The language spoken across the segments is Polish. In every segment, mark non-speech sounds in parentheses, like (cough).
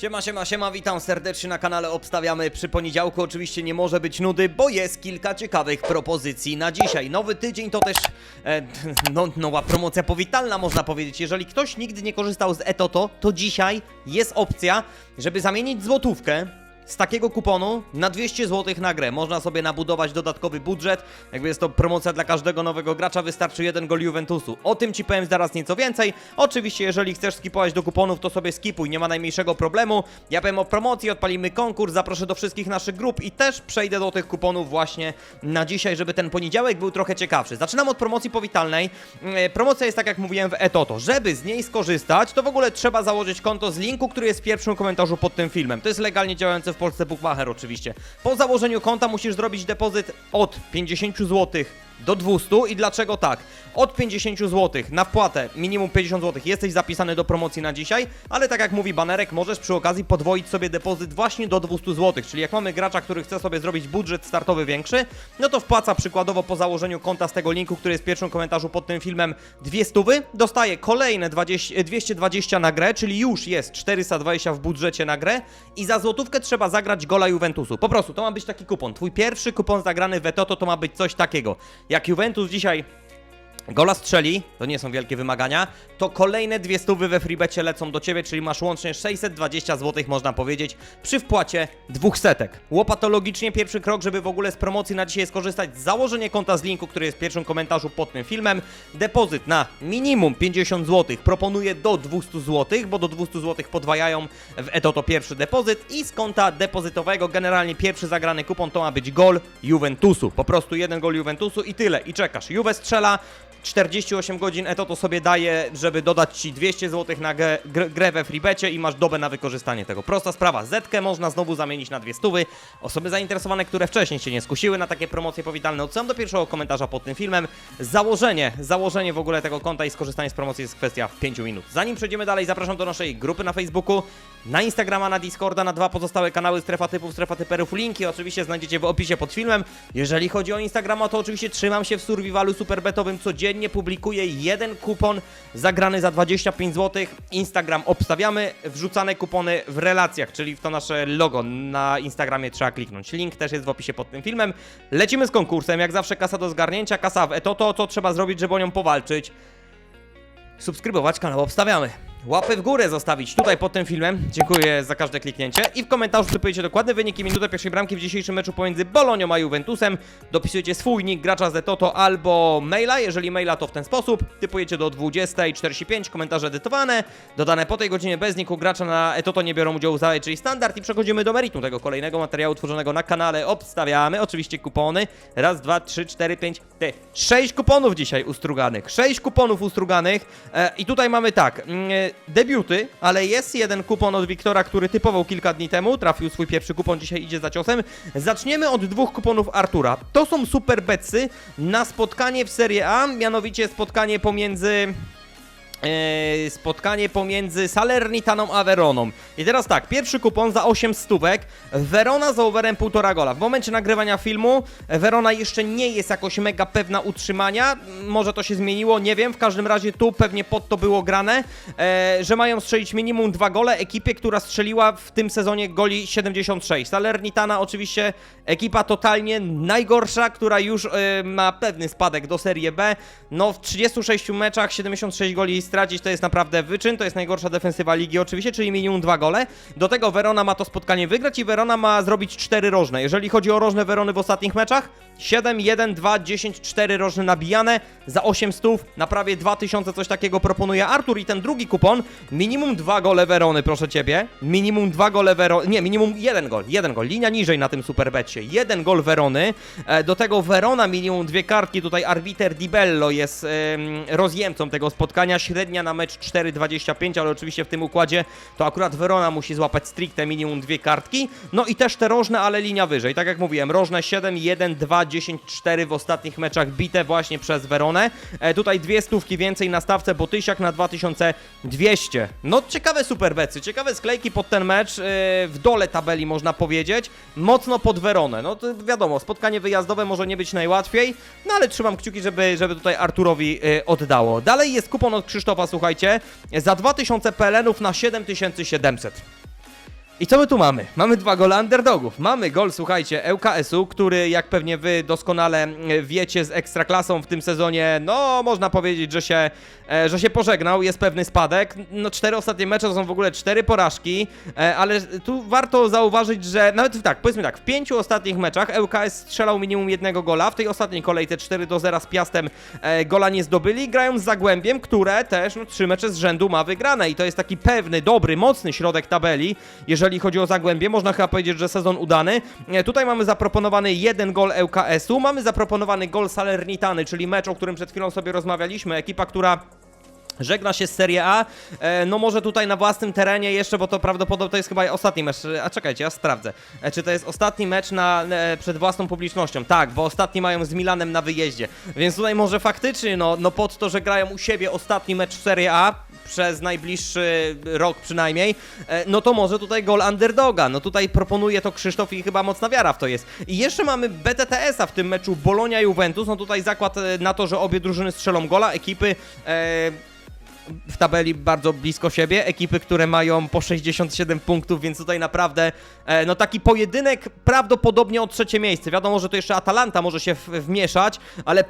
Siema, siema, siema, witam serdecznie na kanale Obstawiamy. Przy poniedziałku oczywiście nie może być nudy, bo jest kilka ciekawych propozycji na dzisiaj. Nowy tydzień to też e, (laughs) no, nowa promocja powitalna, można powiedzieć. Jeżeli ktoś nigdy nie korzystał z Etoto, to dzisiaj jest opcja, żeby zamienić złotówkę z takiego kuponu na 200 zł na grę. Można sobie nabudować dodatkowy budżet. Jakby jest to promocja dla każdego nowego gracza, wystarczy jeden gol Juventusu. O tym ci powiem zaraz nieco więcej. Oczywiście, jeżeli chcesz skipować do kuponów, to sobie skipuj, nie ma najmniejszego problemu. Ja powiem o promocji, odpalimy konkurs, zaproszę do wszystkich naszych grup i też przejdę do tych kuponów właśnie na dzisiaj, żeby ten poniedziałek był trochę ciekawszy. Zaczynam od promocji powitalnej. E, Promocja jest tak jak mówiłem w Etoto. Żeby z niej skorzystać, to w ogóle trzeba założyć konto z linku, który jest w pierwszym komentarzu pod tym filmem. To jest legalnie działający w Polsce Bookmacher oczywiście. Po założeniu konta musisz zrobić depozyt od 50 zł do 200 i dlaczego tak? Od 50 zł na wpłatę minimum 50 zł jesteś zapisany do promocji na dzisiaj, ale tak jak mówi banerek, możesz przy okazji podwoić sobie depozyt właśnie do 200 zł, czyli jak mamy gracza, który chce sobie zrobić budżet startowy większy, no to wpłaca przykładowo po założeniu konta z tego linku, który jest w pierwszym komentarzu pod tym filmem 200, dostaje kolejne 20, 220 na grę, czyli już jest 420 w budżecie na grę i za złotówkę trzeba zagrać gola Juventusu. Po prostu, to ma być taki kupon. Twój pierwszy kupon zagrany w Etoto to ma być coś takiego. Jak Juventus dzisiaj Gola strzeli, to nie są wielkie wymagania, to kolejne dwie stówy we freebecie lecą do ciebie, czyli masz łącznie 620 zł, można powiedzieć, przy wpłacie dwóch setek. Łopatologicznie pierwszy krok, żeby w ogóle z promocji na dzisiaj skorzystać, założenie konta z linku, który jest w pierwszym komentarzu pod tym filmem, depozyt na minimum 50 zł, proponuję do 200 zł, bo do 200 zł podwajają w Etoto pierwszy depozyt i z konta depozytowego generalnie pierwszy zagrany kupon to ma być gol Juventusu, po prostu jeden gol Juventusu i tyle, i czekasz. Juve strzela, 48 godzin Etoto sobie daje, żeby dodać Ci 200 zł na grę, gr- grę we freebecie i masz dobę na wykorzystanie tego. Prosta sprawa, Zetkę można znowu zamienić na dwie stówy. Osoby zainteresowane, które wcześniej się nie skusiły na takie promocje powitalne, odsyłam do pierwszego komentarza pod tym filmem. Założenie, założenie w ogóle tego konta i skorzystanie z promocji jest kwestia 5 minut. Zanim przejdziemy dalej, zapraszam do naszej grupy na Facebooku, na Instagrama, na Discorda, na dwa pozostałe kanały Strefa Typów, Strefa Typerów. Linki oczywiście znajdziecie w opisie pod filmem. Jeżeli chodzi o Instagrama, to oczywiście trzymam się w survivalu superbetowym. Codziennie publikuję jeden kupon zagrany za 25 zł. Instagram obstawiamy, wrzucane kupony w relacjach, czyli w to nasze logo na Instagramie trzeba kliknąć. Link też jest w opisie pod tym filmem. Lecimy z konkursem, jak zawsze kasa do zgarnięcia, kasa w Etoto, co trzeba zrobić, żeby o nią powalczyć subskrybować kanał Obstawiamy. Łapy w górę zostawić tutaj pod tym filmem. Dziękuję za każde kliknięcie. I w komentarzu typujecie dokładne wyniki minutę pierwszej bramki w dzisiejszym meczu pomiędzy Bolonią a Juventusem. Dopisujecie swój nick gracza z Toto albo maila. Jeżeli maila to w ten sposób. Typujecie do 20.45, komentarze edytowane. Dodane po tej godzinie bez niku gracza na Etoto nie biorą udziału w czyli standard. I przechodzimy do meritum tego kolejnego materiału tworzonego na kanale Obstawiamy. Oczywiście kupony. Raz, dwa, trzy, cztery, pięć, te sześć kuponów dzisiaj ustruganych. Sześć kuponów ustruganych. E, I tutaj mamy tak. Debiuty, ale jest jeden kupon od Wiktora, który typował kilka dni temu. Trafił swój pierwszy kupon, dzisiaj idzie za ciosem. Zaczniemy od dwóch kuponów Artura. To są super betsy na spotkanie w Serie A, mianowicie spotkanie pomiędzy spotkanie pomiędzy Salernitaną a Veroną. I teraz tak, pierwszy kupon za 8 stówek, Verona za overem 1,5 gola. W momencie nagrywania filmu Verona jeszcze nie jest jakoś mega pewna utrzymania, może to się zmieniło, nie wiem, w każdym razie tu pewnie pod to było grane, e, że mają strzelić minimum dwa gole ekipie, która strzeliła w tym sezonie goli 76. Salernitana oczywiście ekipa totalnie najgorsza, która już e, ma pewny spadek do Serie B. No w 36 meczach 76 goli stracić to jest naprawdę wyczyn, to jest najgorsza defensywa ligi oczywiście, czyli minimum dwa gole. Do tego Verona ma to spotkanie wygrać i Verona ma zrobić 4 rożne. Jeżeli chodzi o rożne Verony w ostatnich meczach, 7, 1, 2, 10, 4 rożne nabijane za 8 stów, na prawie 2000 coś takiego proponuje Artur i ten drugi kupon, minimum 2 gole Verony, proszę Ciebie, minimum 2 gole Verony, nie, minimum 1 gol, 1 gol, linia niżej na tym superbecie, 1 gol Verony, e, do tego Verona minimum dwie kartki, tutaj arbiter Di Bello jest em, rozjemcą tego spotkania, średnia na mecz 4,25, ale oczywiście w tym układzie to akurat Verona musi złapać stricte minimum dwie kartki, no i też te rożne, ale linia wyżej, tak jak mówiłem, rożne 7, 1, 2, 10, 4 w ostatnich meczach bite właśnie przez Veronę, e, tutaj dwie stówki więcej na stawce Botysiak na 2200, no ciekawe superbecy, ciekawe sklejki pod ten mecz, e, w dole tabeli można powiedzieć, mocno pod Veronę, no to wiadomo, spotkanie wyjazdowe może nie być najłatwiej, no ale trzymam kciuki, żeby, żeby tutaj Arturowi e, oddało. Dalej jest kupon od Krzysztofa, słuchajcie, za 2000 PLN-ów na 7700. I co my tu mamy? Mamy dwa gole underdogów. Mamy gol, słuchajcie, ŁKS-u, który jak pewnie wy doskonale e, wiecie z ekstraklasą w tym sezonie, no można powiedzieć, że się, e, że się pożegnał, jest pewny spadek. No cztery ostatnie mecze to są w ogóle cztery porażki, e, ale tu warto zauważyć, że nawet tak, powiedzmy tak, w pięciu ostatnich meczach ŁKS strzelał minimum jednego gola, w tej ostatniej kolejce 4 do 0 z Piastem e, gola nie zdobyli, grają z Zagłębiem, które też no, trzy mecze z rzędu ma wygrane i to jest taki pewny, dobry, mocny środek tabeli, jeżeli chodzi o Zagłębie, można chyba powiedzieć, że sezon udany. E, Tutaj mamy zaproponowany jeden gol ŁKS-u, mamy zaproponowany gol Salernitany, czyli mecz, o którym przed chwilą sobie rozmawialiśmy, ekipa, która Żegna się z Serie A, e, no może tutaj na własnym terenie jeszcze, bo to prawdopodobnie to jest chyba ostatni mecz, e, a czekajcie, ja sprawdzę, czy to jest ostatni mecz na, przed własną publicznością, tak, bo ostatni mają z Milanem na wyjeździe, więc tutaj może faktycznie, no, no pod to, że grają u siebie ostatni mecz w Serie A, przez najbliższy rok przynajmniej, e, no to może tutaj gol underdoga. No tutaj proponuje to Krzysztof i chyba mocna wiara w to jest. I jeszcze mamy BTTS-a w tym meczu Bolonia-Juventus. No tutaj zakład e, na to, że obie drużyny strzelą gola. Ekipy e, w tabeli bardzo blisko siebie, ekipy, które mają po 67 punktów, więc tutaj naprawdę e, no taki pojedynek prawdopodobnie o trzecie miejsce. Wiadomo, że to jeszcze Atalanta może się wmieszać, ale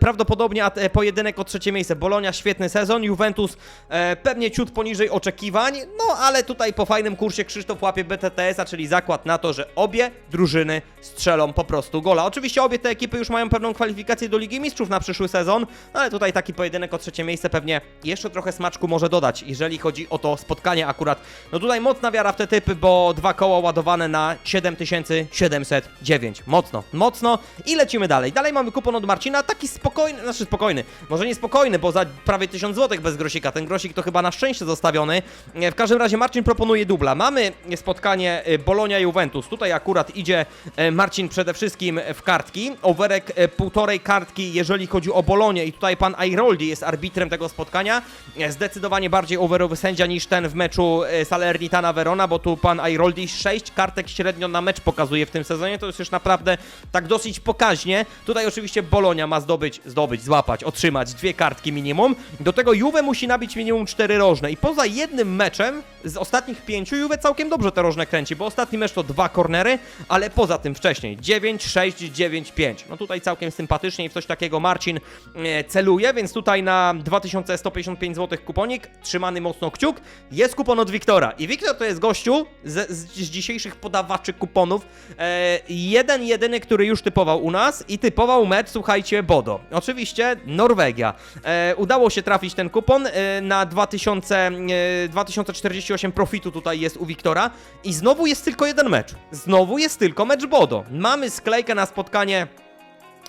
prawdopodobnie e, pojedynek o trzecie miejsce. Bolonia świetny sezon, Juventus e, pewnie ciut poniżej oczekiwań, no ale tutaj po fajnym kursie Krzysztof łapie BTTS-a, czyli zakład na to, że obie drużyny strzelą po prostu gola. Oczywiście obie te ekipy już mają pewną kwalifikację do Ligi Mistrzów na przyszły sezon, ale tutaj taki pojedynek o trzecie miejsce pewnie jeszcze trochę smaczku może dodać, jeżeli chodzi o to spotkanie akurat. No tutaj mocna wiara w te typy, bo dwa koła ładowane na 7709. Mocno, mocno i lecimy dalej. Dalej mamy kupon od Marcina, taki spokojny, znaczy spokojny, może nie spokojny, bo za prawie 1000 zł bez grosika. Ten grosik to chyba na szczęście zostawiony. E, W każdym razie Marcin proponuje dubla. Mamy spotkanie e, Bolonia-Juventus. Tutaj akurat idzie e, Marcin przede wszystkim w kartki. Overek e, półtorej kartki, jeżeli chodzi o Bolonię i tutaj pan Airoldi jest arbitrem tego spotkania. E, Zdecydowanie bardziej overowy sędzia niż ten w meczu e, Salernitana Verona, bo tu pan Airoldi 6 kartek średnio na mecz pokazuje w tym sezonie. To jest już naprawdę tak dosyć pokaźnie. Tutaj oczywiście Bolonia ma zdobyć, zdobyć, złapać, otrzymać dwie kartki minimum. Do tego Juve musi nabić minimum cztery rożne i poza jednym meczem z ostatnich pięciu Juve całkiem dobrze te rożne kręci, bo ostatni mecz to dwa kornery, ale poza tym wcześniej 9, 6, 9, 5. No tutaj całkiem sympatycznie i w coś takiego Marcin e, celuje, więc tutaj na 2155 zł kuponik, trzymany mocno kciuk, jest kupon od Wiktora. I Wiktor to jest gościu z, z, z dzisiejszych podawaczy kuponów, e, jeden jedyny, który już typował u nas i typował mecz, słuchajcie, Bodo. Oczywiście Norwegia. E, udało się trafić ten kupon e, na 2000, e, 2048 profitu tutaj jest u Wiktora i znowu jest tylko jeden mecz. Znowu jest tylko mecz Bodo. Mamy sklejkę na spotkanie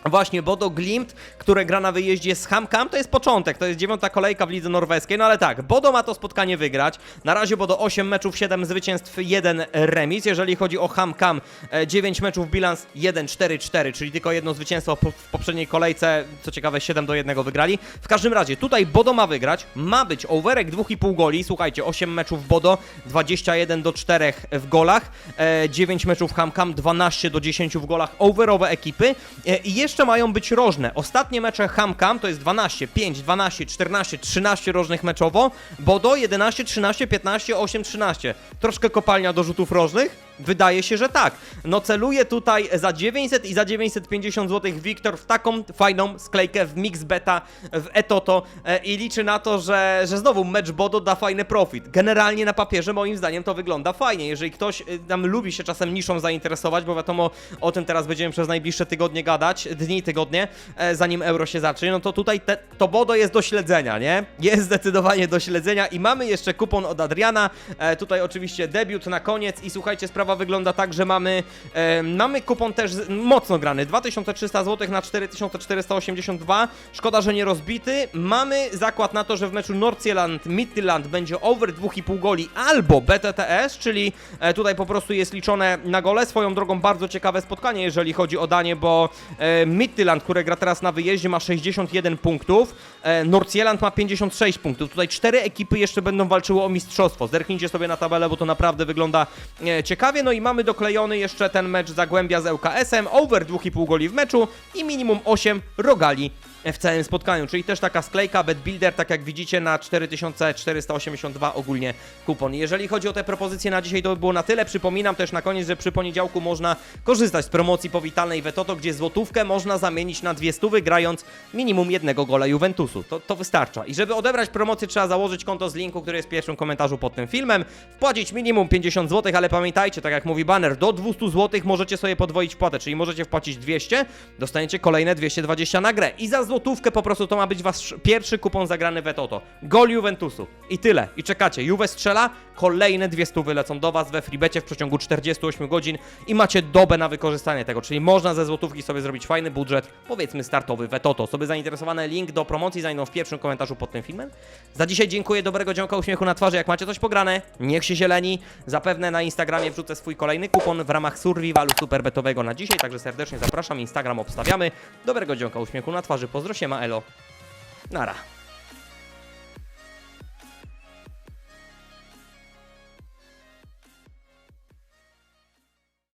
Właśnie Bodo Glimt, które gra na wyjeździe z Hamkam, to jest początek, to jest dziewiąta kolejka w lidze norweskiej, no ale tak, Bodo ma to spotkanie wygrać. Na razie Bodo 8 meczów, 7 zwycięstw, 1 remis. Jeżeli chodzi o Hamkam, e, 9 meczów, bilans 1-4-4, czyli tylko jedno zwycięstwo w poprzedniej kolejce, co ciekawe 7 do 1 wygrali. W każdym razie, tutaj Bodo ma wygrać, ma być overek 2,5 goli, słuchajcie, 8 meczów Bodo, 21 do 4 w golach, e, 9 meczów Hamkam, 12 do 10 w golach, overowe ekipy. E, i jeszcze mają być rożne. Ostatnie mecze Hamkam to jest 12, 5, 12, 14, 13 rożnych meczowo, Bodo 11, 13, 15, 8, 13. Troszkę kopalnia do rzutów rożnych? Wydaje się, że tak. No celuje tutaj za 900 i za 950 zł Wiktor w taką fajną sklejkę w Mix Beta w Etoto e, i liczy na to, że, że znowu mecz Bodo da fajny profit. Generalnie na papierze moim zdaniem to wygląda fajnie. Jeżeli ktoś y, tam lubi się czasem niszą zainteresować, bo wiadomo o tym teraz będziemy przez najbliższe tygodnie gadać, dni, tygodnie, e, zanim euro się zacznie, no to tutaj te, to Bodo jest do śledzenia, nie? Jest zdecydowanie do śledzenia i mamy jeszcze kupon od Adriana. E, tutaj oczywiście debiut na koniec i słuchajcie, sprawa wygląda tak, że mamy, e, mamy kupon też mocno grany, 2300 zł na 4482. Szkoda, że nie rozbity. Mamy zakład na to, że w meczu Nordsjælland Midtjylland będzie over 2,5 goli albo BTTS, czyli e, tutaj po prostu jest liczone na gole. Swoją drogą bardzo ciekawe spotkanie, jeżeli chodzi o danie, bo e, Midtjylland, które gra teraz na wyjeździe, ma 61 punktów, e, Nordsjælland ma 56 punktów. Tutaj cztery ekipy jeszcze będą walczyły o mistrzostwo. Zerknijcie sobie na tabelę, bo to naprawdę wygląda e, ciekawie. No i mamy doklejony jeszcze ten mecz Zagłębia z ŁKS-em, over 2,5 goli w meczu i minimum 8 rogali w całym spotkaniu, czyli też taka sklejka Bet Builder, tak jak widzicie na 4482 ogólnie kupon. Jeżeli chodzi o te propozycje na dzisiaj, to by było na tyle. Przypominam też na koniec, że przy poniedziałku można korzystać z promocji powitalnej Wetoto, gdzie złotówkę można zamienić na dwie stówy, grając minimum jednego gola To, to wystarcza. I żeby odebrać promocję, trzeba założyć konto z linku, który jest w pierwszym komentarzu pod tym filmem, wpłacić minimum 50 zł, ale pamiętajcie, tak jak mówi banner, do 200 zł możecie sobie podwoić płatę, czyli możecie wpłacić 200, dostaniecie kolejne 220 na grę. I za złotówkę po prostu to ma być wasz pierwszy kupon zagrany w Etoto. Gol Juventusu. I tyle. I czekacie. Juve strzela, kolejne dwie stówy lecą do was we freebecie w przeciągu 48 godzin i macie dobę na wykorzystanie tego, czyli można ze złotówki sobie zrobić fajny budżet, powiedzmy startowy w Etoto. Osoby zainteresowane, link do promocji znajdą w pierwszym komentarzu pod tym filmem. Za dzisiaj dziękuję, dobrego dzionka, uśmiechu na twarzy. Jak macie coś pograne, niech się zieleni. Zapewne na Instagramie wrzucę swój kolejny kupon w ramach survivalu superbetowego na dzisiaj, także serdecznie zapraszam. Instagram obstawiamy. Dobrego dzionka, uśmiechu na twarzy. Pozdro się, ma elo. Nara.